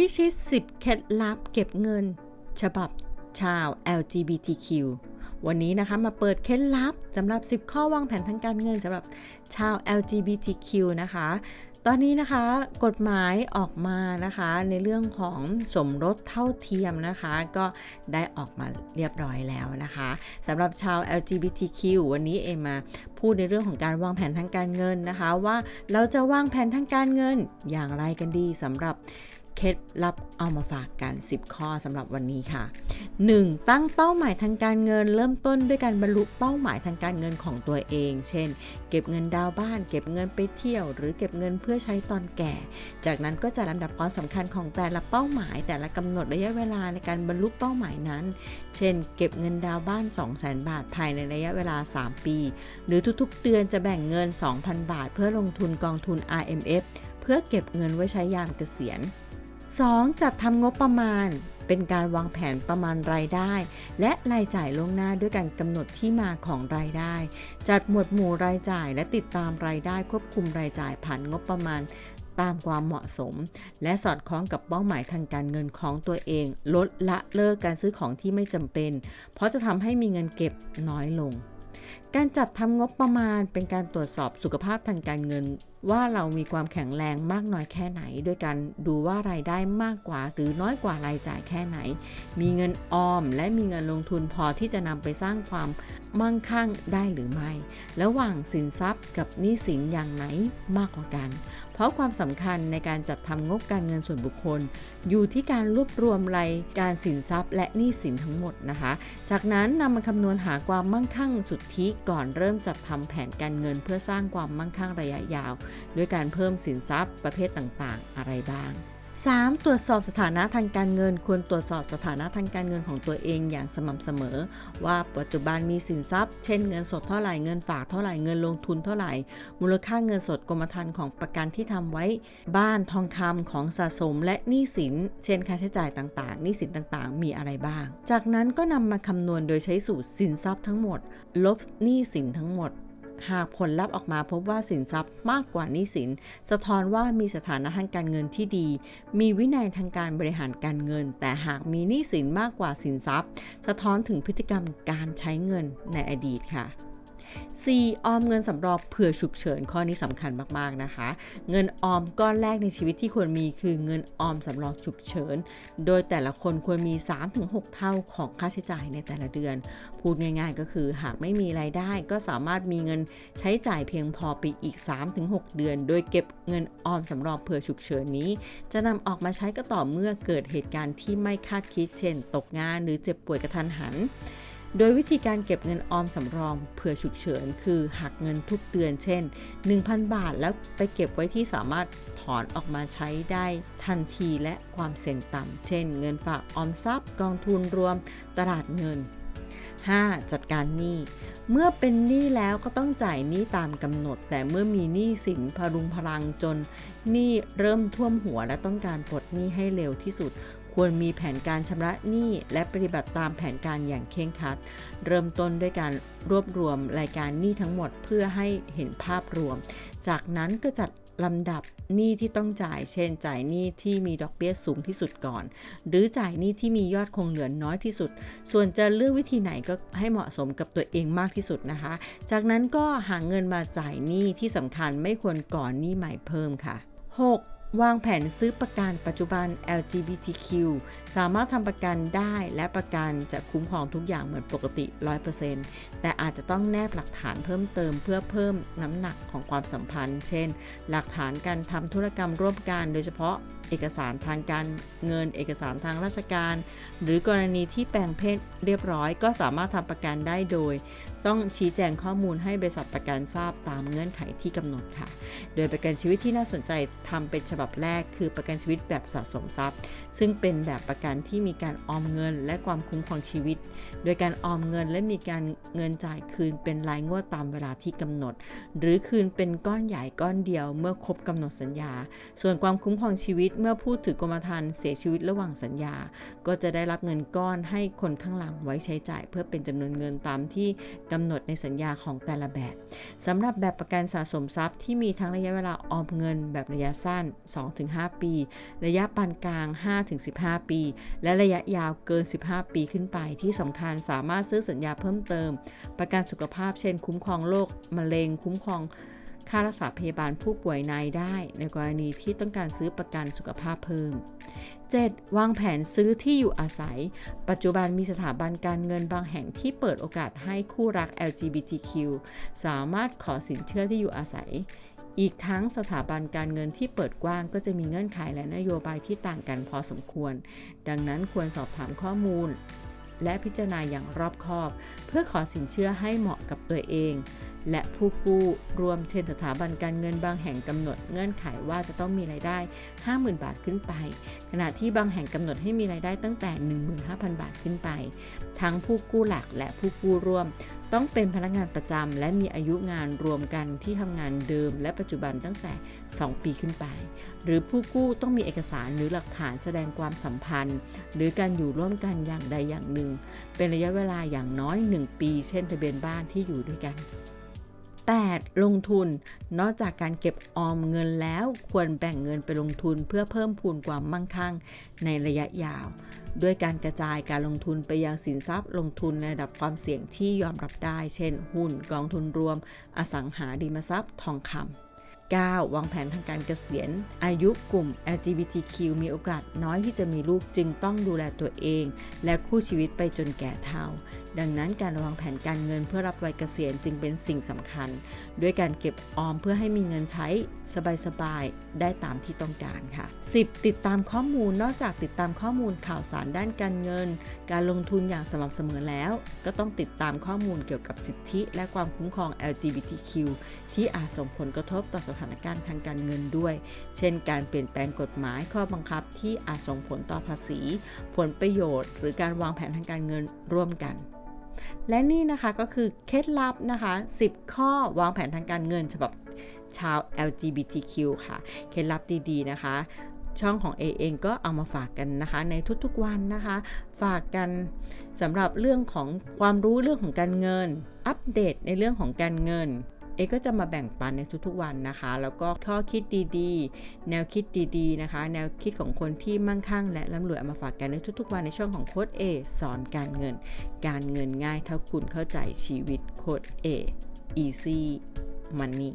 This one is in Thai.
พิชิต 10 เคล็ดลับเก็บเงิน ฉบับชาว LGBTQ วันนี้นะคะมาเปิดเคล็ดลับสำหรับ 10 ข้อวางแผนทางการเงินสำหรับชาว LGBTQ นะคะ ตอนนี้นะคะกฎหมายออกมานะคะในเรื่องของสมรสเท่าเทียมนะคะ ก็ได้ออกมาเรียบร้อยแล้วนะคะสำหรับชาว LGBTQ วันนี้เอมมาพูดในเรื่องของการวางแผนทางการเงินนะคะ ว่าเราจะวางแผนทางการเงินอย่างไรกันดีสำหรับ เคล็ดลับเอามาฝากกัน 10 ข้อสำหรับวันนี้ค่ะ 1. ตั้งเป้าหมายทางการเงิน เริ่มต้นด้วยการบรรลุเป้าหมายทางการเงินของตัวเอง เช่น เก็บเงินดาวน์บ้าน เก็บเงินไปเที่ยว หรือเก็บเงินเพื่อใช้ตอนแก่ จากนั้นก็จะลำดับความสำคัญของแต่ละเป้าหมาย แต่ละกำหนดระยะเวลาในการบรรลุเป้าหมายนั้น เช่น เก็บเงินดาวน์บ้าน 200,000 บาทภายในระยะเวลา 3 ปี หรือทุกๆ เดือนจะแบ่งเงิน 2,000 บาท เพื่อลงทุนกองทุน RMF เพื่อเก็บเงินไว้ใช้ยามเกษียณ 2. จัดทำงบประมาณ เป็นการวางแผนประมาณรายได้ และรายจ่ายล่วงหน้าด้วยการกำหนดที่มาของรายได้ จัดหมวดหมู่รายจ่ายและติดตามรายได้ควบคุมรายจ่ายผ่านงบประมาณตามความเหมาะสม และสอดคล้องกับเป้าหมายทางการเงินของตัวเอง ลดละเลิกการซื้อของที่ไม่จำเป็น เพราะจะทำให้มีเงินเก็บน้อยลง การจัดทำงบประมาณเป็นการตรวจสอบสุขภาพทางการเงิน ว่าเรามีความแข็งแรงมากน้อยแค่ไหนโดยการดูว่ารายได้มากกว่า หรือน้อยกว่ารายจ่ายแค่ไหน มีเงินออม และมีเงินลงทุนพอที่จะนำไปสร้างความมั่งคั่งได้หรือไม่ ระหว่างสินทรัพย์กับหนี้สินอย่างไหนมากกว่ากัน เพราะความสำคัญในการจัดทำงบการเงินส่วนบุคคล อยู่ที่การรวบรวมรายการสินทรัพย์ และหนี้สินทั้งหมดนะคะ จากนั้นนำมาคำนวณหาความมั่งคั่งสุทธิก่อนเริ่มจัดทำแผนการเงินเพื่อสร้างความมั่งคั่งระยะยาว ด้วยการเพิ่มสินทรัพย์ประเภทต่างๆ อะไรบ้าง 3. ตรวจสอบสถานะทางการเงิน ควรตรวจสอบสถานะทางการเงินของตัวเองอย่างสม่ำเสมอ ว่าปัจจุบันมีสินทรัพย์ เช่นเงินสดเท่าไหร่เงินฝากเท่าไหร่เงินลงทุนเท่าไหร่ มูลค่าเงินสดกรมธรรม์ของประกันที่ทำไว้ บ้านทองคำของสะสมและหนี้สิน เช่นค่าใช้จ่ายต่างๆหนี้สินต่างๆ มีอะไรบ้าง จากนั้นก็นำมาคำนวณโดยใช้สูตรสินทรัพย์ทั้งหมด ลบหนี้สินทั้งหมด หากผลลัพธ์ออกมาพบว่าสินทรัพย์มากกว่านี้สิน สะท้อนว่ามีสถานะทางการเงินที่ดี มีวินัยทางการบริหารการเงิน แต่หากมีหนี้สินมากกว่าสินทรัพย์ สะท้อนถึงพฤติกรรมการใช้เงินในอดีตค่ะ 4. ออมเงินสำรองเผื่อฉุกเฉินข้อนี้สำคัญมากๆนะคะ เงินออมก้อนแรกในชีวิตที่ควรมีคือเงินออมสำรองฉุกเฉิน โดยแต่ละคนควรมี 3-6 เท่าของค่าใช้จ่ายในแต่ละเดือน พูดง่ายๆก็คือหากไม่มีรายได้ก็สามารถมีเงินใช้จ่ายเพียงพอไปอีก 3-6 เดือน โดยเก็บเงินออมสำรองเผื่อฉุกเฉินนี้ จะนำออกมาใช้ก็ต่อเมื่อเกิดเหตุการณ์ที่ไม่คาดคิดเช่น ตกงานหรือเจ็บป่วยกระทันหัน โดยวิธีการเก็บเงินออมสำรองเผื่อฉุกเฉิน คือหักเงินทุกเดือนเช่น 1,000 บาทแล้วไปเก็บไว้ที่สามารถถอนออกมาใช้ได้ทันทีและความเสี่ยงต่ำ เช่น เงินฝากออมทรัพย์ กองทุนรวมตลาดเงิน 5. จัดการหนี้ เมื่อเป็นหนี้แล้วก็ต้องจ่ายหนี้ตามกำหนด แต่เมื่อมีหนี้สินพรุงพลังจนหนี้เริ่มท่วมหัวและต้องการปลดหนี้ให้เร็วที่สุด ควรมีแผนการชำระหนี้และปฏิบัติตามแผนการอย่างเคร่งครัด เริ่มต้นด้วยการรวบรวมรายการหนี้ทั้งหมดเพื่อให้เห็นภาพรวม จากนั้นก็จัดลำดับหนี้ที่ต้องจ่าย เช่น จ่ายหนี้ที่มีดอกเบี้ยสูงที่สุดก่อน หรือจ่ายหนี้ที่มียอดคงเหลือน้อยที่สุด ส่วนจะเลือกวิธีไหนก็ให้เหมาะสมกับตัวเองมากที่สุดนะคะ จากนั้นก็หาเงินมาจ่ายหนี้ที่สำคัญไม่ควรก่อนหนี้ใหม่เพิ่มค่ะ 6. วางแผนซื้อประกันปัจจุบัน LGBTQ สามารถทำประกันได้และประกันจะคุ้มครองทุกอย่างเหมือนปกติ 100%แต่อาจจะต้องแนบหลักฐานเพิ่มเติมเพื่อเพิ่มน้ำหนักของความสัมพันธ์ เช่น หลักฐานการทำธุรกรรมร่วมกันโดยเฉพาะ เอกสารทางการเงิน เอกสารทางราชการ หรือกรณีที่แปลงเพศเรียบร้อย ก็สามารถทำประกันได้โดย ต้องชี้แจงข้อมูลให้บริษัทประกันทราบตามเงื่อนไขที่กำหนดค่ะ โดยประกันชีวิตที่น่าสนใจทำเป็นฉบับแรก คือประกันชีวิตแบบสะสมทรัพย์ ซึ่งเป็นแบบประกันที่มีการออมเงิน และความคุ้มครองชีวิต โดยการออมเงินและมีการเงินจ่ายคืนเป็นรายงวดตามเวลาที่กำหนด หรือคืนเป็นก้อนใหญ่ก้อนเดียวเมื่อครบกำหนดสัญญา ส่วนความคุ้มครองชีวิตเมื่อผู้ถือกรมธรรม์เสียชีวิตระหว่างสัญญา ก็จะได้รับเงินก้อนให้คนข้างหลังไว้ใช้จ่าย เพื่อเป็นจำนวนเงินตามที่กำหนดในสัญญาของแต่ละแบบสำหรับแบบประกันสะสมทรัพย์ที่มีทั้งระยะเวลาออมเงินแบบระยะสั้น 2-5 ปี ระยะปานกลาง 5-15 ปี และระยะยาวเกิน 15 ปีขึ้นไป ที่สำคัญสามารถซื้อสัญญาเพิ่มเติม ประกันสุขภาพเช่น คุ้มครองโรคมะเร็งคุ้มครอง ค่ารักษาพยาบาลผู้ป่วยในได้ ในกรณีที่ต้องการซื้อประกันสุขภาพเพิ่ม 7. วางแผนซื้อที่อยู่อาศัย ปัจจุบันมีสถาบันการเงินบางแห่งที่เปิดโอกาสให้คู่รัก LGBTQ สามารถขอสินเชื่อที่อยู่อาศัย อีกทั้งสถาบันการเงินที่เปิดกว้างก็จะมีเงื่อนไขและนโยบายที่ต่างกันพอสมควร ดังนั้นควรสอบถามข้อมูล และพิจารณาอย่างรอบคอบ เพื่อขอสินเชื่อให้เหมาะกับตัวเองและผู้กู้รวมเช่นสถาบันการเงินบางแห่งกำหนดเงื่อนไขว่าจะต้องมีรายได้ 50,000 บาทขึ้นไป ขณะที่บางแห่งกำหนดให้มีรายได้ตั้งแต่ 15,000 บาทขึ้นไป ทั้งผู้กู้หลักและผู้กู้ร่วม ต้องเป็นพนักงานประจำและมีอายุงานรวมกันที่ทำงานเดิม และปัจจุบันตั้งแต่ 2 ปีขึ้นไป หรือผู้กู้ต้องมีเอกสารหรือหลักฐานแสดงความสัมพันธ์ หรือการอยู่ร่วมกันอย่างใดอย่างหนึ่ง เป็นระยะเวลาอย่างน้อย 1 ปี เช่นทะเบียนบ้านที่อยู่ด้วยกัน 8. ลงทุน นอกจากการเก็บออมเงินแล้วควรแบ่งเงินไปลงทุนเพื่อเพิ่มพูนความมั่งคั่งในระยะยาว ด้วยการกระจายการลงทุนไปยังสินทรัพย์ลงทุนในระดับความเสี่ยงที่ยอมรับได้ เช่น หุ้นกองทุนรวม อสังหาริมทรัพย์ ทองคำ 9. วางแผนทางการเกษียณ อายุกลุ่ม LGBTQ มีโอกาสน้อยที่จะมีลูกจึงต้องดูแลตัวเอง และคู่ชีวิตไปจนแก่เฒ่า ดังนั้นการวางแผนการเงินเพื่อรับวัยเกษียณจึงเป็นสิ่งสำคัญ ด้วยการเก็บออมเพื่อให้มีเงินใช้สบายๆ ได้ตามที่ต้องการค่ะ 10. ติดตามข้อมูลนอกจากติดตามข้อมูลข่าวสารด้านการเงิน การลงทุนอย่างสม่ำเสมอแล้ว ก็ต้องติดตามข้อมูลเกี่ยวกับสิทธิ และความคุ้มครอง LGBTQ ที่อาจส่งผลกระทบต่อสถานการณ์ทางการเงินด้วย เช่น การเปลี่ยนแปลงกฎหมายข้อบังคับที่อาจส่งผลต่อภาษี ผลประโยชน์ หรือการวางแผนทางการเงินร่วมกัน และนี่นะคะก็คือเคล็ดลับนะคะ 10 ข้อวางแผนทางการเงิน ฉบับชาว LGBTQ ค่ะ เคล็ดลับดีๆนะคะ ช่องของ A เองก็เอามาฝากกันนะคะ ในทุกๆวันนะคะ ฝากกันสำหรับเรื่องของความรู้เรื่องของการเงิน อัปเดตในเรื่องของการเงิน เอก็จะมาแบ่งปันในทุกๆวันนะคะ แล้วก็ข้อคิดดีๆ แนวคิดดีๆนะคะ แนวคิดของคนที่มั่งคั่ง และร่ำรวยเอามาฝากกันในทุกๆวันในช่องของโค้ดเอสอนการเงิน การเงินง่ายถ้าคุณเข้าใจชีวิตโค้ดเอ easy money